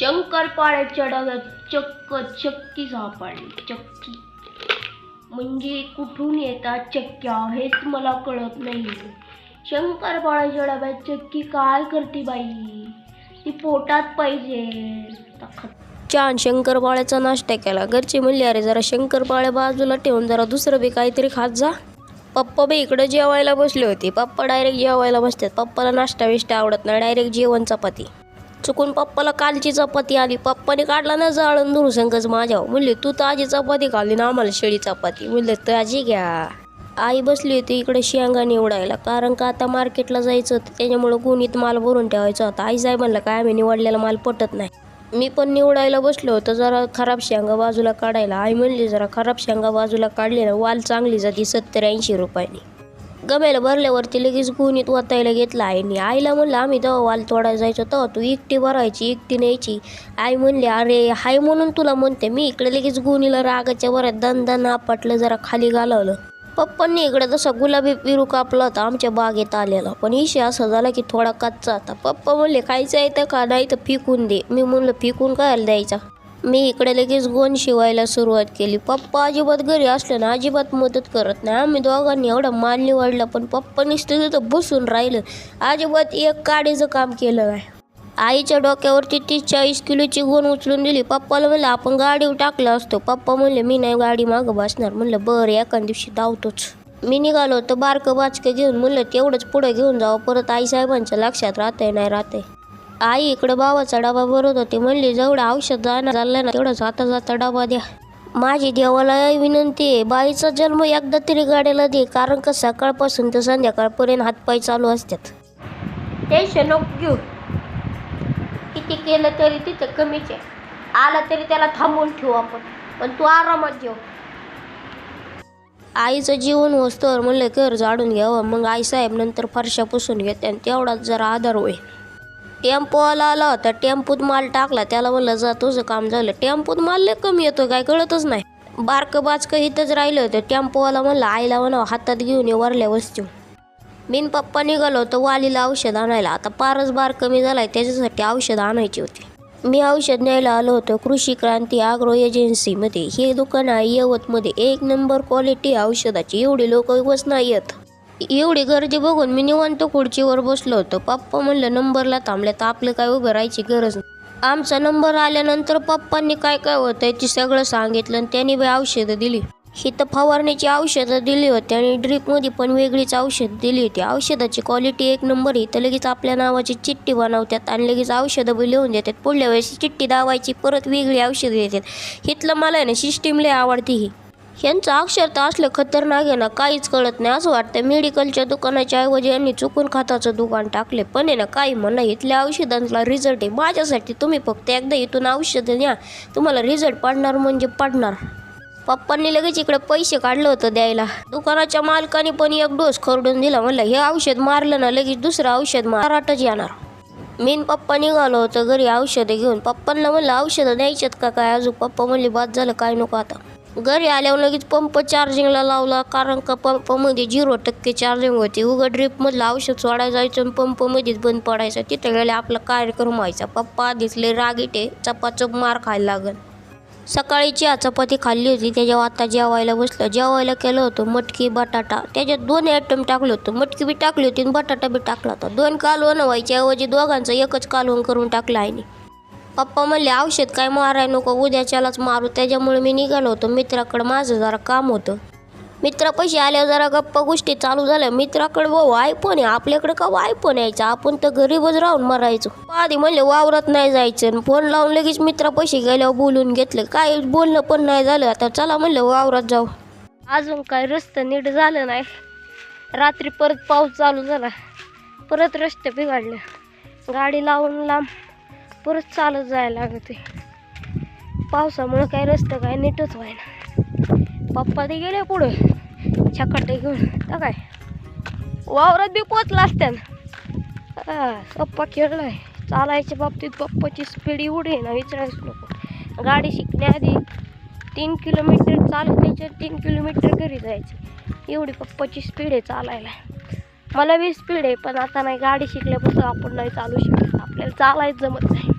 शंकरपाळ्याच्या डब्यात चक्क चक्की सापडली चक्की. म्हणजे कुठून येतात चक्क्या हेच मला कळत नाही. शंकरपाळ्याच्या डब्यात चक्की काय करते बाई? ती पोटात पाहिजे. छान शंकरपाळ्याचा नाश्ता केला. घरचे म्हणले अरे जरा शंकरपाळ्या बाजूला ठेवून जरा दुसरं बी काहीतरी खात जा. पप्पा बी इकडं जेवायला बसले होते. पप्पा डायरेक्ट जेवायला बसतात. पप्पाला नाश्ता बिष्टा आवडत नाही. डायरेक्ट जेवण चपाती. चुकून पप्पाला कालची चपाती आली. पप्पाने काढला ना जाळून धरून संकच माझ्यावर. म्हणले तू ताजी चपाती खाल्ली ना आम्हाला शेळी चपाती. म्हणलं ताजी घ्या. आई बसली होती इकडे शेंगा निवडायला. कारण का आता मार्केटला जायचं होतं त्याच्यामुळं गुणीत माल भरून ठेवायचा होता. आई साहेबांना काय आम्ही निवडलेला माल पटत नाही. मी पण निवडायला बसलो होतो जरा खराब शेंगा बाजूला काढायला. आई म्हणली जरा खराब शेंगा बाजूला काढली ना वाल चांगली जाती सत्तर ऐंशी रुपयानी. गमेला भरल्यावरती लगेच गुणीत वाचायला घेतला आईने. आईला म्हणलं आम्ही तेव्हा वाल तोडायला जायचो तेव्हा तू एकटी भरायची एकटी न्यायची. आई म्हणली अरे हाय म्हणून तुला म्हणते मी इकडे लगेच गुणीला रागाच्या वरात दंदा दन आपटलं जरा खाली घालवलं. पप्पांनी इकडे तसा गुलाबी पिरू कापला होता आमच्या बागेत आलेला. पण इशे असा झाला की थोडा कच्चा होता. पप्पा म्हणले खायचं आहे तर का नाही तर फिकून दे. मी म्हणलं फिकून काय द्यायचा? मी इकडे लगेच गोण शिवायला सुरुवात केली. पप्पा अजिबात घरी असलं ना अजिबात मदत करत नाही. आम्ही दोघांनी एवढा माल निवडला पण पप्पा नुसतं तिथं बसून राहिलं. अजिबात एक काडीचं काम केलं नाही. आईच्या डोक्यावरती तीस चाळीस किलोची गोण उचलून दिली. पप्पाला म्हणलं आपण गाडीवर टाकलं असतो. पप्पा म्हणले मी नाही गाडी मागं बसणार. म्हणलं बरं एका दिवशी धावतोच. मी निघालो तर बारकं बाचकं घेऊन. म्हणलं तेवढंच पुढं घेऊन जावं. परत आई साहेबांच्या लक्षात राहते नाही राहते आई इकडे भावाचा डबा भरत होते. म्हणले जेवढं औषध जाणार झालं ना तेवढं जाता जाता डबा द्या. माझी देवाला विनंती आहे. बाईचा जन्म एकदा तरी गाड्याला दे कारण का सकाळपासून तर संध्याकाळपर्यंत हातपाय चालू असतात. टेन्शन नको घेऊ. किती केलं तरी तिथं कमीच आहे. आलं तरी त्याला थांबवून ठेवू आपण. पण तू आरामात जेव. आईचं जीवन वस्तूवर म्हणलं कर झाडून घ्यावं. मग आई साहेब नंतर फरशा पुसून घेते आणि तेवढाच जरा आधार होईल. टेम्पोवाला आला होता टेम्पोत माल टाकला. त्याला म्हणलं जा तुझं काम झालं. टेम्पोत माल लय कमी येतो काय कळतच नाही. बारकं बाचकं इथंच राहिलं होतं. टेम्पोवाला म्हणलं आईला म्हणावं हातात घेऊन ये वरल्या वस्तू. बिन पप्पा निघालो होतो वालीला औषध आणायला. आता पारच बार कमी झालाय त्याच्यासाठी औषध आणायची होती. मी औषध न्यायला आलो होतो कृषी क्रांती आग्रो एजन्सीमध्ये. हे दुकान आहे यवतमध्ये. एक नंबर क्वालिटी औषधाची. एवढी लोक बस नाही येत. एवढी गर्दी बघून मी निवांत खुर्चीवर बसलो होतो. पप्पा म्हणलं नंबरला थांबल्या तर आपलं काय उभं राहायची गरज नाही. आमचा नंबर आल्यानंतर पप्पांनी काय काय होतं ते सगळं सांगितलं आणि त्यांनी बाई औषधं दिली. ही तर फवारणीची औषधं दिली होती आणि ड्रीपमध्ये पण वेगळीच औषध दिली होती. औषधाची क्वालिटी एक नंबर ही तर लगेच आपल्या नावाची चिठ्ठी बनवतात आणि लगेच औषधं बी लिहून देतात. पुढल्या वेळेस चिठ्ठी दावायची परत वेगळी औषधं देतात हिथलं मला आहे ना सिस्टीम लय आवडते ही. यांचं अक्षर तर असलं खतरनाक आहे ना काहीच कळत नाही. असं वाटतं मेडिकलच्या दुकानाच्या ऐवजी यांनी चुकून खताचं दुकान टाकले. पण आहे ना काही म्हणा इथल्या औषधांचा रिझल्ट आहे. माझ्यासाठी तुम्ही फक्त एकदा इथून औषधं न्या तुम्हाला रिझल्ट पडणार म्हणजे पडणार. पप्पांनी लगेच इकडे पैसे काढलं होतं द्यायला. दुकानाच्या मालकाने पण एक डोस खरडून दिला. म्हणलं हे औषध मारलं ना लगेच दुसरं औषध माराटच येणार. मेन पप्पा निघालो होतं घरी औषधं घेऊन. पप्पांना म्हणलं औषधं द्यायच्यात का काय? अजून पप्पा म्हणले बाद झालं काय नको आता. घरी आल्यावर लगेच पंप चार्जिंगला लावला. कारण का पंपमध्ये झिरो टक्के चार्जिंग होती. उघड ड्रीपमधलं औषध सोडायला जायचं आणि पंपमध्येच बंद पडायचं. तिथे गेले आपला कार्यक्रम व्हायचा. पप्पा दिसले रागीटे चपाचप मार खायला लागल. सकाळी चहा चपाती खाल्ली होती. त्याच्यावर आता जेवायला बसलं. जेवायला केलं होतं. मटकी बटाटा. त्याच्यात दोन आयटम टाकलं होतं. मटकी बी टाकली होती आणि बटाटा बी टाकला होता. दोन कालवण व्हायच्या ऐवजी दोघांचं एकच कालवण करून टाकलं आहे पप्पा म्हणले औषध काय माराय नको उद्याच्यालाच मारू. त्याच्यामुळे मी निघालो होतो. मित्राकडं माझं जरा काम होतं. मित्रापाशी आल्यावर जरा गप्पा गोष्टी चालू झाल्या. मित्राकडे भाऊ आयफोन आहे. आपल्याकडे का आयफोन यायचा? आपण तर गरीबच राहून मरायचो. आधी म्हणले वावरात नाही जायचं. फोन लावून लगेच मित्रापाशी गेल्यावर बोलून घेतलं. काय बोलणं पण नाही झालं. आता चला म्हणलं वावरात जाऊ. अजून काय रस्ता नीट झालं नाही. रात्री परत पाऊस चालू झाला. परत रस्ते बिघडले. गाडी लावून लांब. परत चालत जायला लागते पावसामुळं काय रस्तं काय नीटच व्हायना. पप्पा ते गेले पुढे. छकाटे घेऊन. तर काय? वावरात बी पोचला असत्यान. पप्पा खेळलाय. चालायच्या बाबतीत पप्पाची स्पीड एवढी आहे ना विचारायच नको. गाडी शिकण्याआधी तीन किलोमीटर चालत त्याच्यात तीन किलोमीटर घरी जायचं. एवढी पप्पाची स्पीड आहे चालायला. मला बी स्पीड आहे पण आता नाही. गाडी शिकल्यापासून आपण नाही चालू शकत. आपल्याला चालायच जमत नाही.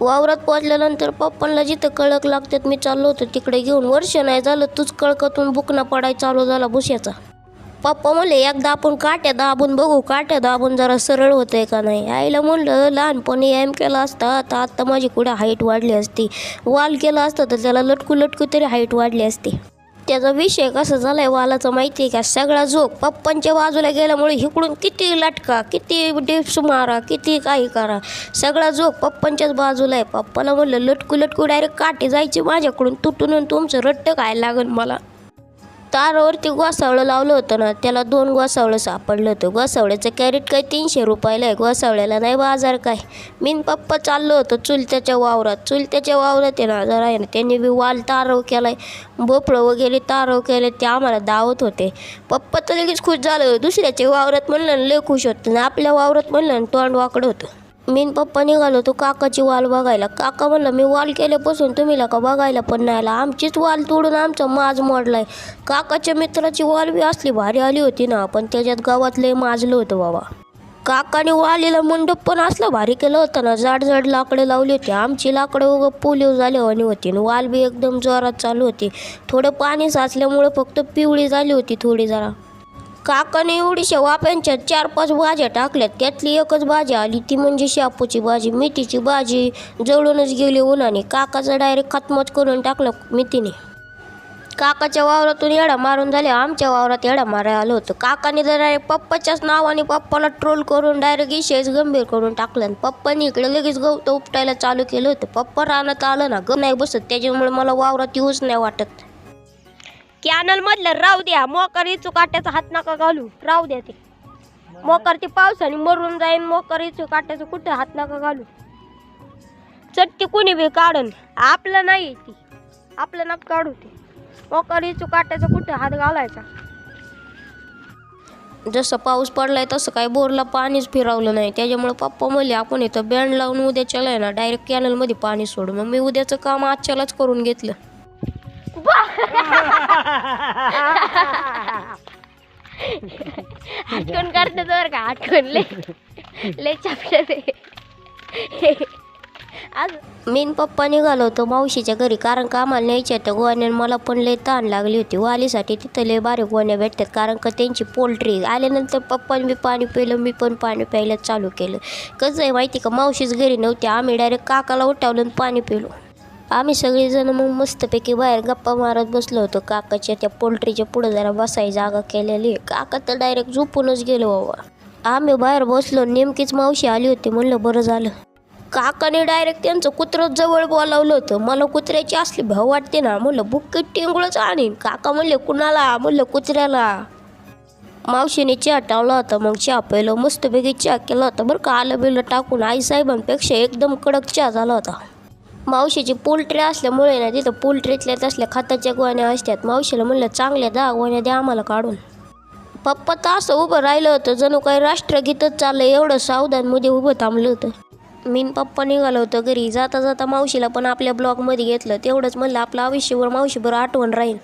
वावरात पोचल्यानंतर पप्पांना जिथं कळक लागतात मी चाललो होतो तिकडे घेऊन. वर्ष नाही झालं तूच कळकातून बुकना पडाय चालू झाला भुश्याचा. पप्पा म्हणले एकदा आपण काट्या दाबून बघू काट्या दाबून जरा सरळ होतंय का नाही? आईला म्हणलं लहानपणी एम केला असता तर आत्ता माझी कुठे हाईट वाढली असती. वाल केला असता तर त्याला लटकू लटकू तरी हाईट वाढली असती. त्याचा विषय कसा झालाय वालाचा माहिती आहे का? सगळा झोक पप्पांच्या बाजूला गेल्यामुळे इकडून किती लटका किती डिप्स मारा किती काही करा. सगळा झोक पप्पांच्याच बाजूला आहे. पप्पाला म्हणलं लटकू लटकू डायरेक्ट काटे जायचे माझ्याकडून तुटून तुमचं रट्ट काय लागन मला. तारावरती गोसावळं लावलं होतं ना त्याला दोन गोसावळं सापडलं होतं. गोसावळ्याचं कॅरेट काय तीनशे रुपयाला आहे? गोसावळ्याला नाही बाजार काय? मीन पप्पा चाललो होतं चुलत्याच्या वावरात. चुलत्याच्या वावरात आहे ना जरा आहे ना. त्यांनी बी वाल तारव केलाय. भोपळं वगैरे तारव केले ते आम्हाला दावत होते. पप्पा तर लगेच खुश झालं दुसऱ्याच्या वावरात म्हणलं लय खुश होतं. आणि आपल्या वावरात म्हणलं तोंड वाकडं होतं. मीन पप्पा निघालो तो काकाची वाल बघायला. काका म्हणलं मी वाल केल्यापासून तुम्ही का बघायला पण नाही आला? आमचीच वाल तोडून आमचा माज मोडलाय. काकाच्या मित्राची वाल बी असली भारी आली होती ना पण त्याच्यात गावातलय माजलं होतं बाबा. काकाने वालीला मंडप पण असलं भारी केलं होतं ना जाड जाड लाकडं लावली होती. आमची लाकडं उगं पोलिओ झाल्यावानी होती. आणि वाल बी एकदम जोरात चालू होती. थोडं पाणी साचल्यामुळं फक्त पिवळी झाली होती थोडी जरा. काकाने एवढीशा वाप्यांच्या चार पाच भाज्या टाकल्यात. त्यातली एकच भाजी आली. ती म्हणजे शापूची भाजी मेथीची भाजी. जळूनच गेली उन्हाने. काकाचं डायरेक्ट खतमत करून टाकलं मेथीने. काकाच्या वावरातून येडा मारून झाले. आमच्या वावरात येडा मारायला आलं होतं. काकाने तर डायरेक्ट पप्पाच्याच नावाने पप्पाला ट्रोल करून डायरेक्ट इशेच गंभीर करून टाकलं. आणि पप्पानी इकडे लगेच गवतं उपटायला चालू केलं होतं. पप्पा रानात आलं ना ग नाही बसत. त्याच्यामुळे मला वावरात येऊच नाही वाटत. कॅनल मधलं राहू द्या. मोकार इचू काट्याचा हात नका घालू. राहू द्या ते. मोकार ते पावसाने मरून जाईन. मोकार इचू काट्याचं कुठं हात नका घालू. चटती कुणी बी काढून. आपलं नाही ती. आपलं नक काढू ते. मोकार इचू काट्याचं कुठं हात घालायचा? जसं पाऊस पडलाय तसं काय बोरला पाणीच फिरवलं नाही. त्याच्यामुळे पप्पा म्हणले आपण इथं बँड लावून उद्याच्याला आहे ना. डायरेक्ट कॅनलमध्ये पाणी सोडू. मग मी उद्याचं काम आजच्यालाच करून घेतलं. आठवण करते बरं का आठवण लय लय चापलं आज मीन पप्पा निघालो होतो मावशीच्या घरी कारण का आम्हाला न्यायच्या त्या गोण्याने मला पण लय ताण लागली होती. वालीसाठी तिथं लय बारीक गोण्या भेटतात कारण का त्यांची पोल्ट्री आल्यानंतर पप्पाने मी पाणी पिलं मी पण पाणी प्यायला चालू केलं. कसं आहे माहिती का मावशीच घरी नव्हती आम्ही डायरेक्ट काकाला उठावलं आणि पाणी पिलो. आम्ही सगळेजण मग मस्तपैकी बाहेर गप्पा मारत बसलो होतो. काकाच्या त्या पोल्ट्रीच्या पुढं जरा बसायची जागा केलेली. काका तर डायरेक्ट झोपूनच गेलो बाबा. आम्ही बाहेर बसलो नेमकीच मावशी आली होती म्हणलं बरं झालं. काकाने डायरेक्ट त्यांचं कुत्रं जवळ बोलावलं होतं. मला कुत्र्याची असली भाव वाटते ना म्हणलं बुक्कीत टेंगुळच आणीन. काका म्हणले कुणाला? म्हणलं कुत्र्याला. मावशीने चहा टावला होता मग चहा पहिलं मस्तपैकी चहा केला होता. बरं का आलं बिलं टाकून आईसाहेबांपेक्षा एकदम कडक चहा झाला होता. मावशीची पोल्ट्री असल्यामुळे ना तिथं पोल्ट्रीतल्या तसल्या खताच्या गोण्या असतात मावशीला म्हणलं चांगल्या दहा गोण्या द्या आम्हाला काढून. पप्पा तर असं उभं राहिलं होतं. जणू काही राष्ट्रगीतच चाललं एवढं सावधानमध्ये उभं थांबलं होतं. मीन पप्पा निघालं होतं घरी. जाता जाता मावशीला पण आपल्या ब्लॉगमध्ये घेतलं. तेवढंच म्हणलं आपलं आयुष्यभर मावशीभर आठवण राहील.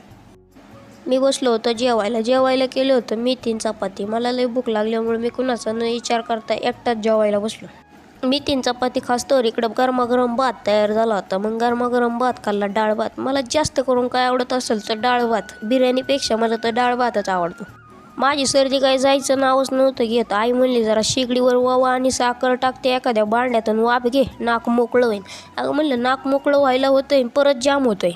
मी बसलो होतो जेवायला. जेवायला केलं होतं. मी तीन चपाती. मला लई भूक लागल्यामुळे मी कुणाचा न विचार करता एकटाच जेवायला बसलो. मी तीन चपाती खासतोवर इकडं गरमागरम भात तयार झाला होता. मग गरमागरम भात खाल्ला डाळ भात. मला जास्त करून काय आवडत असेल तर डाळ भात. बिर्याणीपेक्षा मला तर डाळ भातच आवडतो. माझी सर्दी काय जायचं नावच नव्हतं घेत. आई म्हणली जरा शेगडीवर वावा आणि साखर टाकते एखाद्या भांड्यातून वाप घे नाक मोकळं होईन. अगं म्हणलं नाक मोकळं व्हायला आहे परत जाम होतंय.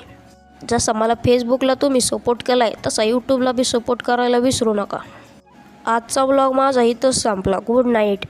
जसा मला फेसबुकला तुम्ही सपोर्ट केला आहे तसा यूट्यूबला बी सपोर्ट करायला विसरू नका. आजचा ब्लॉग माझा इथंच संपला. Good night